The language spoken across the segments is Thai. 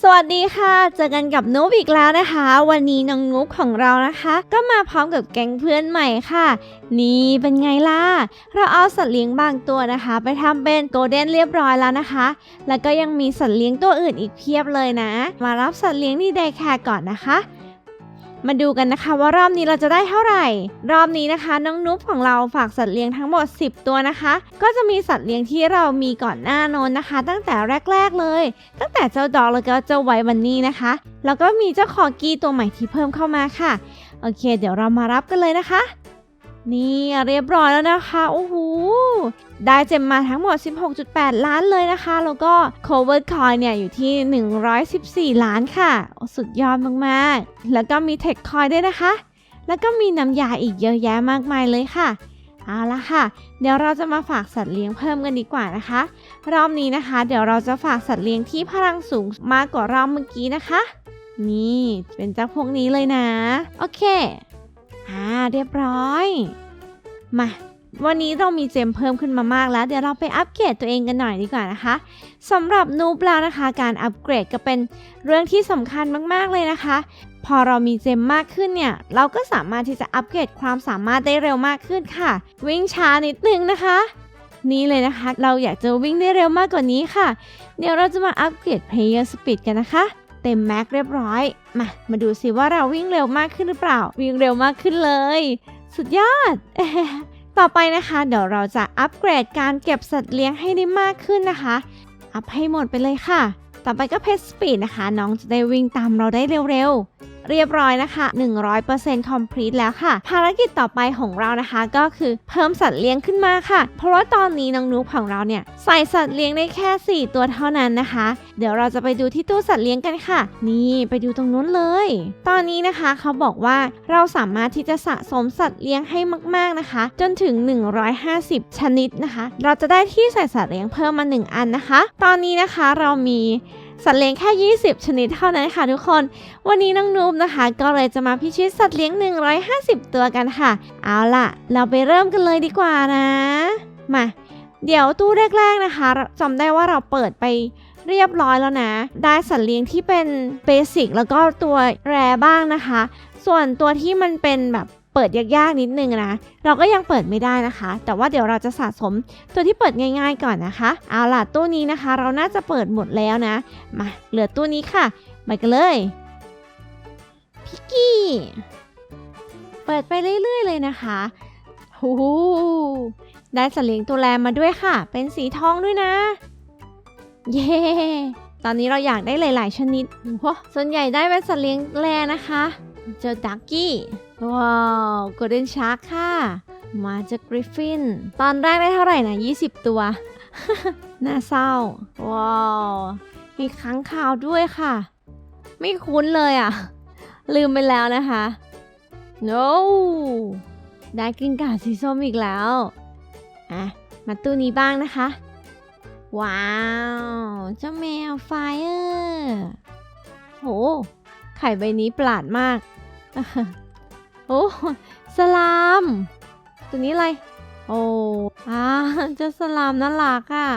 สวัสดีค่ะ เจอกันกับนุ๊กอีกแล้วนะคะ วันนี้น้องนุ๊กของเรานะคะ ก็มาพร้อมกับแก๊งเพื่อนใหม่ค่ะ นี่เป็นไงล่ะ เราเอาสัตว์เลี้ยงบางตัวนะคะ ไปทำเป็นโกลเด้นเรียบร้อยแล้วนะคะ แล้วก็ยังมีสัตว์เลี้ยงตัวอื่นอีกเพียบเลยนะ มารับสัตว์เลี้ยงที่ได้แคร์ก่อนนะคะ มาดูกันนะคะว่ารอบนี้เราจะได้เท่าไหร่ รอบนี้นะคะ น้องนุ๊กของเราฝากสัตว์เลี้ยงทั้งหมด 10 ตัวนะคะ ก็จะมีสัตว์เลี้ยงที่เรามีก่อนหน้าน้นนะคะ ตั้งแต่แรก ๆเลย ตั้งแต่เจ้าดอกแล้วก็เจ้าไววันนี้นะคะ แล้วก็มีเจ้าคอกี้ตัวใหม่ที่เพิ่มเข้ามาค่ะ โอเค เดี๋ยวเรามารับกันเลยนะคะ นี่เรียบร้อยแล้วนะคะโอ้โห ได้เจมมาทั้งหมด 16.8 ล้านเลยนะคะ แล้วก็ covered coin เนี่ยอยู่ที่ 114 ล้านค่ะ สุดยอดมากๆ แล้วก็มี tech coin ด้วยนะคะ แล้วก็มีน้ำยาอีกเยอะแยะมากมายเลยค่ะเอาละค่ะ เดี๋ยวเราจะมาฝากสัตว์เลี้ยงเพิ่มกันดีกว่านะคะ รอบนี้นะคะ เดี๋ยวเราจะฝากสัตว์เลี้ยงที่พลังสูงมากกว่ารอบเมื่อกี้นะคะ นี่เป็นเจ้าพวกนี้เลยนะ โอเค อ่าเรียบร้อย มา วันนี้เรามีเจมเพิ่มขึ้นมามากแล้ว เดี๋ยวเราไปอัปเกรดตัวเองกันหน่อยดีกว่านะคะสำหรับนูบแล้วนะคะ การอัปเกรดก็เป็นเรื่องที่สำคัญมากๆเลยนะคะ พอเรามีเจมมากขึ้นเนี่ย เราก็สามารถที่จะอัปเกรดความสามารถได้เร็วมากขึ้นค่ะ วิ่งช้านิดนึงนะคะ นี่เลยนะคะ เราอยากจะวิ่งได้เร็วมากกว่านี้ค่ะ เดี๋ยวเราจะมาอัปเกรด Player Speed กันนะคะเต็มแม็กเรียบร้อย มา มาดูสิว่าเราวิ่งเร็วมากขึ้นหรือเปล่า วิ่งเร็วมากขึ้นเลย สุดยอด ต่อไปนะคะเดี๋ยวเราจะอัปเกรดการเก็บสัตว์เลี้ยงให้ได้มากขึ้นนะคะ อัพให้หมดไปเลยค่ะ ต่อไปก็เพจสปีดนะคะ น้องจะได้วิ่งตามเราได้เร็วๆ เรียบร้อยนะคะ 100% complete แล้วค่ะ ภารกิจต่อไปของเรานะคะก็คือเพิ่มสัตว์เลี้ยงขึ้นมาค่ะ เพราะว่าตอนนี้น้องนุ๊กของเราเนี่ยใส่สัตว์เลี้ยงได้แค่ 4 ตัวเท่านั้นนะคะ เดี๋ยวเราจะไปดูที่ตู้สัตว์เลี้ยงกันค่ะ นี่ไปดูตรงนู้นเลย ตอนนี้นะคะเขาบอกว่าเราสามารถที่จะสะสมสัตว์เลี้ยงให้มาก ๆนะคะ จนถึง 150 ชนิดนะคะ เราจะได้ที่ใส่สัตว์เลี้ยงเพิ่มมา 1 อันนะคะ ตอนนี้นะคะเรามี สัตว์เลี้ยงแค่ 20 ชนิดเท่านั้นค่ะทุกคน วันนี้น้องนูบนะคะ ก็เลยจะมาพิชิตสัตว์เลี้ยง 150 ตัวกันค่ะ เอาล่ะ เราไปเริ่มกันเลยดีกว่านะ มา เดี๋ยวตู้แรกๆนะคะจำได้ว่าเราเปิดไปเรียบร้อยแล้วนะ ได้สัตว์เลี้ยงที่เป็นเบสิกแล้วก็ตัวแรบ้างนะคะ ส่วนตัวที่มันเป็นแบบ เปิดยากๆนิดนึงนะ เราก็ยังเปิดไม่ได้นะคะ แต่ว่าเดี๋ยวเราจะสะสมตัวที่เปิดง่ายๆก่อนนะคะ เอาล่ะตู้นี้นะคะ เราน่าจะเปิดหมดแล้วนะ มาเหลือตู้นี้ค่ะ ไปกันเลยพิกกี้ เปิดไปเรื่อยๆเลยนะคะหูได้สัตว์เลี้ยงตัวแรมาด้วยค่ะ เป็นสีทองด้วยนะ เย้ตอนนี้เราอยากได้หลาย ๆ ชนิดส่วนใหญ่ได้เป็นสัตว์เลี้ยงแรนะคะ เจอดักกี้ ว้าวโกลเด้นชาร์คค่ะ มาจากกริฟฟิน ตอนแรกได้เท่าไหร่นะ 20 ตัว น่าเศร้า ว้าว มีค้างคาวด้วยค่ะ ไม่คุ้นเลยอะ ลืมไปแล้วนะคะ no ได้กินกาสีส้มอีกแล้ว อะ มาตู้นี้บ้างนะคะ ว้าว เจ้าแมวไฟเออร์โห ไข่ใบนี้ประหลาดมาก อ้สลาม ตัวนี้อะไร โอ้อ่าเจ้าสลามน่ารักอะ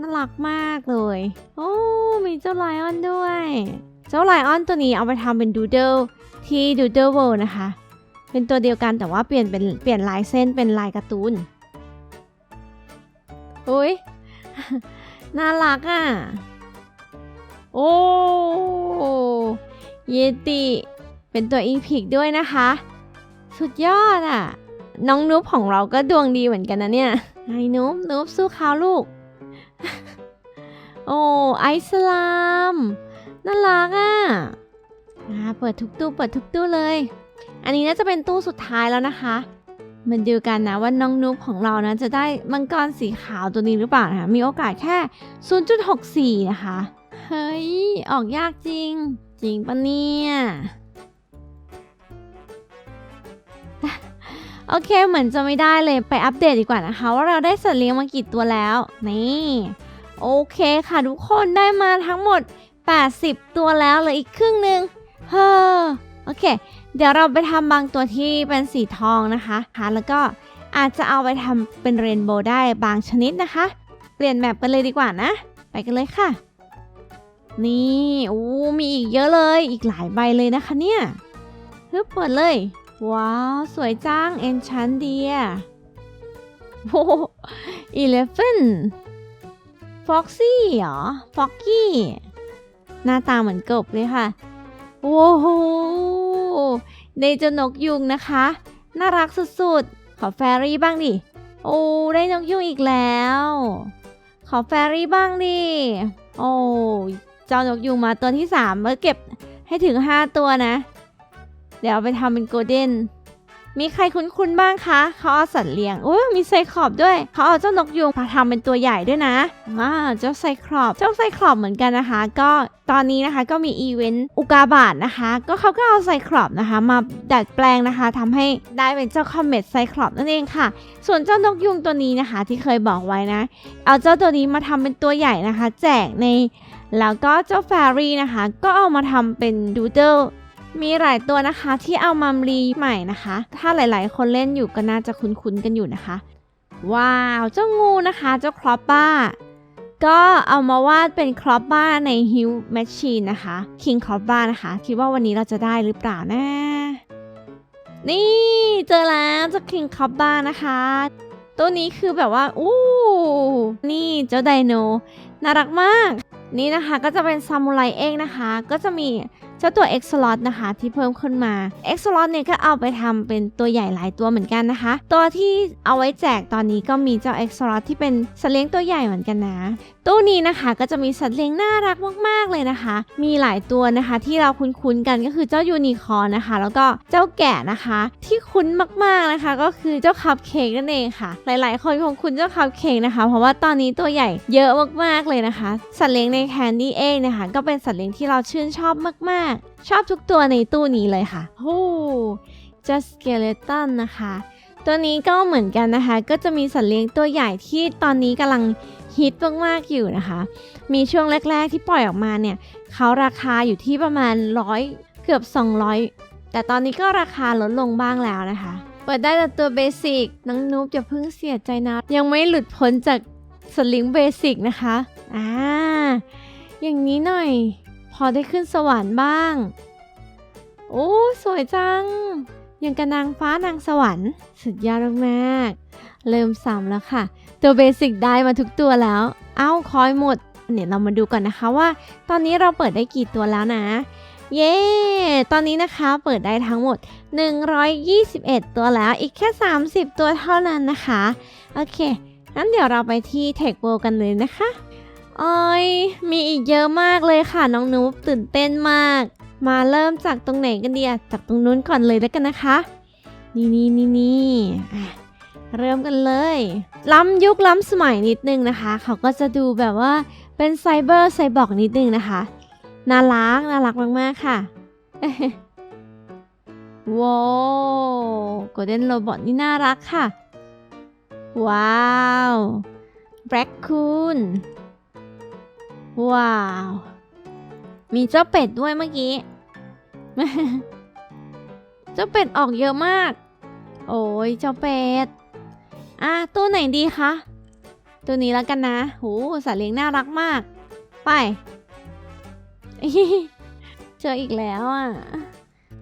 น่ารักมากเลย โอ้ มีเจ้าไลออนด้วย เจ้าไลออนตัวนี้เอาไปทำเป็นดูเดิลที่ดูเดิลเวิลด์นะคะ เป็นตัวเดียวกันแต่ว่าเปลี่ยนเป็นเปลี่ยนลายเส้นเป็นลายการ์ตูนอุ้ยน่ารักอะ โอ้ เยติ เป็นตัวอีพิกด้วยนะคะ สุดยอดอะ น้องนุ๊บของเราก็ดวงดีเหมือนกันนะเนี่ยไอ้นุ๊บนุ๊บสู้เขาลูก โอ้ไอสลามน่ารักอะอ่าเปิดทุกตู้เปิดทุกตู้เลย อันนี้น่าจะเป็นตู้สุดท้ายแล้วนะคะมาดูกันนะว่าน้องนุ๊บของเรานะจะได้มังกรสีขาวตัวนี้หรือเปล่านะคะมีโอกาสแค่ 0.64 นะคะ เฮ้ย ออกยากจริง จริงปะเนี่ย โอเคเหมือนจะไม่ได้เลยไปอัปเดตดีกว่านะคะว่าเราได้สัตว์เลี้ยงมากี่ตัวแล้ว นี่ โอเคค่ะทุกคนได้มาทั้งหมด 80 ตัวแล้วเหลืออีกครึ่งหนึ่งเฮ้อโอเค เดี๋ยวเราไปทำบางตัวที่เป็นสีทองนะคะค่ะแล้วก็อาจจะเอาไปทำเป็นเรนโบว์ได้บางชนิดนะคะ เปลี่ยนแมปกันเลยดีกว่านะ ไปกันเลยค่ะ นี่อู้มีอีกเยอะเลยอีกหลายใบเลยนะคะเนี่ยฮึบเปิดเลย ว้าว สวยจัง เอนชันเดียโอ้อีเลฟเฟนฟ็อกซี่เหรอ ฟ็อกกี้ หน้าตาเหมือนกบเลยค่ะ โอ้โหได้เจ้านกยุงนะคะ น่ารักสุดๆ ขอแฟรี่บ้างดิ โอ้ ได้นกยุงอีกแล้ว ขอแฟรี่บ้างดิ โอ้ เจ้านกยุงมาตัวที่สามเมื่อเก็บให้ถึง5ตัวนะ เดี๋ยวเอาไปทำเป็นโกลเด้น มีใครคุ้นๆบ้างคะ เขาเอาสัตว์เลี้ยงโอ้ยมีไซคลอปด้วย เขาเอาเจ้านกยุงมาทำเป็นตัวใหญ่ด้วยนะอ่าเจ้าไซคลอปเจ้าไซคลอปเหมือนกันนะคะ ก็ตอนนี้นะคะก็มีอีเวนต์อุกาบาตนะคะ ก็เขาก็เอาไซคลอปนะคะ มาดัดแปลงนะคะทำให้ได้เป็นเจ้าคอมเมตไซคลอปนั่นเองค่ะ ส่วนเจ้านกยุงตัวนี้นะคะ ที่เคยบอกไว้นะ เอาเจ้าตัวนี้มาทำเป็นตัวใหญ่นะคะ แจกในแล้วก็เจ้าแฟรี่นะคะ ก็เอามาทำเป็นดูเดิล มีหลายตัวนะคะที่เอามารีใหม่นะคะ ถ้าหลายๆ คนเล่นอยู่ก็น่าจะคุ้นๆกันอยู่นะคะ ว้าว เจ้างูนะคะเจ้าครอปบ้า ก็เอามาวาดเป็นครอปบ้าในฮิวแมชชีนนะคะคิงครอปบ้านะคะ คิดว่าวันนี้เราจะได้หรือเปล่านะ นี่เจอแล้วเจ้าคิงครอปบ้านะคะ ตัวนี้คือแบบว่า อู้ นี่เจ้าไดโน น่ารักมาก นี่นะคะก็จะเป็นซามูไรเองนะคะ ก็จะมี เจ้าตัว X slot นะคะที่เพิ่มขึ้นมา X slot เนี่ยก็เอาไปทำเป็นตัวใหญ่หลายตัวเหมือนกันนะคะ ตัวที่เอาไว้แจกตอนนี้ก็มีเจ้า X slot ที่เป็นสัตว์เลี้ยงตัวใหญ่เหมือนกันนะ ตู้นี้นะคะก็จะมีสัตว์เลี้ยงน่ารักมากๆเลยนะคะ มีหลายตัวนะคะที่เราคุ้นๆกันก็คือเจ้ายูนิคอร์นนะคะ แล้วก็เจ้าแกะนะคะ ที่คุ้นมากๆนะคะ ก็คือเจ้าคัพเค้กนั่นเองค่ะ หลาย ๆ คนคงคุ้นเจ้าคัพเค้กนะคะ เพราะว่าตอนนี้ตัวใหญ่เยอะมากๆเลยนะคะ สัตว์เลี้ยงในแคนดี้เองนะคะก็เป็นสัตว์เลี้ยงที่เราชื่นชอบมากๆชอบทุกตัวในตู้นี้เลยค่ะโอ้จ้าสเกเลตันนะคะ ตัวนี้ก็เหมือนกันนะคะ ก็จะมีสัตว์เลี้ยงตัวใหญ่ที่ตอนนี้กำลังฮิตมากๆอยู่นะคะ มีช่วงแรก ๆที่ปล่อยออกมาเนี่ยเขาราคาอยู่ที่ประมาณร้อยเกือบ 200 แต่ตอนนี้ก็ราคาลดลงบ้างแล้วนะคะ เปิดได้แต่ตัวเบสิกน้องนูบอย่าเพิ่งเสียใจนะ ยังไม่หลุดพ้นจากสลิงเบสิกนะคะ อ่า อย่างนี้หน่อย พอได้ขึ้นสวรรค์บ้าง โอ้ สวยจัง ยังกับนางฟ้านางสวรรค์ สุดยอดมากเริ่มซ้ำแล้วค่ะ ตัวเบสิกได้มาทุกตัวแล้ว เอ้าคอยหมด เนี่ยเรามาดูก่อนนะคะว่า ตอนนี้เราเปิดได้กี่ตัวแล้วนะ เย้ ตอนนี้นะคะเปิดได้ทั้งหมด 121 ตัวแล้ว อีกแค่ 30 ตัวเท่านั้นนะคะ โอเค งั้นเดี๋ยวเราไปที่เทคโ r กันเลยนะคะ โอ้ยมีอีกเยอะมากเลยค่ะน้องนุ๊บตื่นเต้นมาก มาเริ่มจากตรงไหนกันเดีอะจากตรงนู้นก่อนเลยแล้วกันนะคะ นี่นี่นี่นี่เริ่มกันเลย ล้ำยุคล้ำสมัยนิดนึงนะคะ เขาก็จะดูแบบว่าเป็นไซเบอร์ไซบอร์กนิดนึงนะคะ น่ารักน่ารักมากๆค่ะว้าวโกลเด้นโรบอทนี่น่ารักค่ะ ว้าว แบล็กคูน ว้าว มีเจ้าเป็ดด้วยเมื่อกี้ เจ้าเป็ดออกเยอะมาก โอ้ยเจ้าเป็ด อะตัวไหนดีคะ ตัวนี้แล้วกันนะโหสัตว์เลี้ยงน่ารักมาก ไป เจออีกแล้วอะ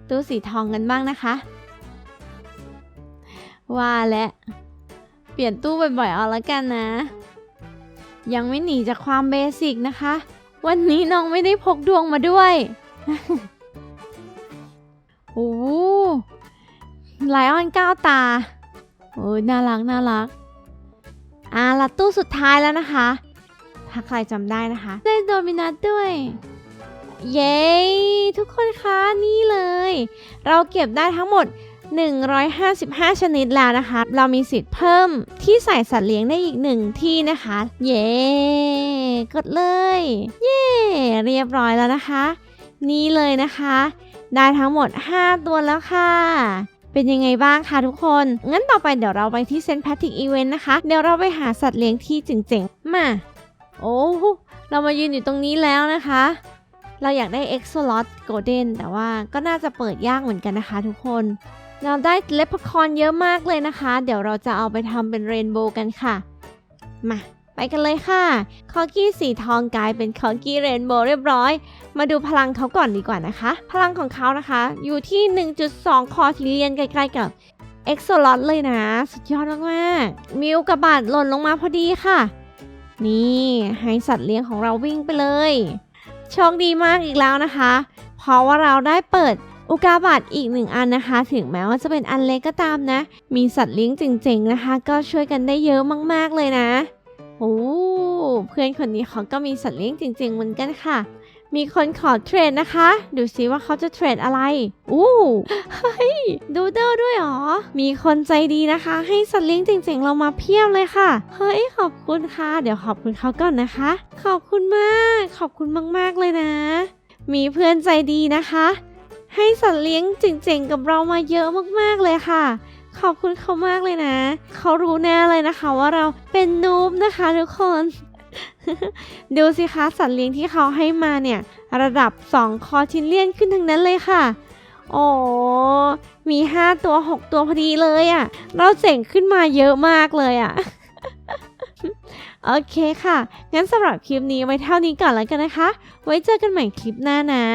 ตู้สีทองกันบ้างนะคะ ว่าและ เปลี่ยนตู้บ่อยๆเอาละกันนะ ยังไม่หนีจากความเบสิกนะคะ วันนี้น้องไม่ได้พกดวงมาด้วย โอ้ไลออนก้าวตา โอ้ยน่ารักน่ารัก อ่าละตู้สุดท้ายแล้วนะคะ ถ้าใครจำได้นะคะ ได้โดมินัสด้วย เย้ ทุกคนคะ นี่เลย เราเก็บได้ทั้งหมด 155 ชนิดแล้วนะคะ เรามีสิทธิ์เพิ่มที่ใส่สัตว์เลี้ยงได้อีกหนึ่งที่นะคะ เย้กดเลย เย้เรียบร้อยแล้วนะคะ นี่เลยนะคะ ได้ทั้งหมด 5 ตัวแล้วค่ะเป็นยังไงบ้างคะทุกคน งั้นต่อไปเดี๋ยวเราไปที่เซนต์แพทริกอีเวนต์นะคะ เดี๋ยวเราไปหาสัตว์เลี้ยงที่เจ๋งๆ มา โอ้เรามายืนอยู่ตรงนี้แล้วนะคะ เราอยากได้ X Slot Golden แต่ว่าก็น่าจะเปิดยากเหมือนกันนะคะทุกคน เราได้เลปคอนเยอะมากเลยนะคะ เดี๋ยวเราจะเอาไปทำเป็นเรนโบว์กันค่ะ มาไปกันเลยค่ะคอกี้สีทองกลายเป็นคอกี้เรนโบว์เรียบร้อย มาดูพลังเขาก่อนดีกว่านะคะ พลังของเขานะคะ อยู่ที่ 1.2 คอทิเลียนใกล้ๆกับเอ็กโซลอตเลยนะ สุดยอดมากๆมิวกับบาดหล่นลงมาพอดีค่ะ นี่ให้สัตว์เลี้ยงของเราวิ่งไปเลย โชคดีมากอีกแล้วนะคะ เพราะว่าเราได้เปิด อุกาบาตอีกหนึ่งอันนะคะ ถึงแม้ว่าจะเป็นอันเล็กก็ตามนะ มีสัตว์เลี้ยงจริงๆนะคะ ก็ช่วยกันได้เยอะมากๆเลยนะโอ้เพื่อนคนนี้เขาก็มีสัตว์เลี้ยงจริงๆเหมือนกันค่ะ มีคนขอเทรดนะคะ ดูซิว่าเขาจะเทรดอะไร อู้เฮ้ยดูเดอร์ด้วยหรอ มีคนใจดีนะคะ ให้สัตว์เลี้ยงจริงๆ เรามาเพียบเลยค่ะ เฮ้ยขอบคุณค่ะ เดี๋ยวขอบคุณเขาก่อนนะคะ ขอบคุณมาก ขอบคุณมากๆเลยนะ มีเพื่อนใจดีนะคะ ให้สัตว์เลี้ยงเจริงๆกับเรามาเยอะมากๆเลยค่ะ ขอบคุณเขามากเลยนะ เขารู้แน่เลยนะคะว่าเราเป็นนูบนะคะทุกคนดูสิคะสัตว์เลี้ยงที่เขาให้มาเนี่ย ระดับ 2 คอทินเลียนขึ้นทั้งนั้นเลยค่ะ โอ้มี 5 ตัว 6 ตัวพอดีเลยอะ่ะ เราเจ๋งขึ้นมาเยอะมากเลยอะ่ะ โอเคค่ะ งั้นสำหรับคลิปนี้ไว้เท่านี้ก่อนแล้วกันนะคะ ไว้เจอกันใหม่คลิปหน้านะ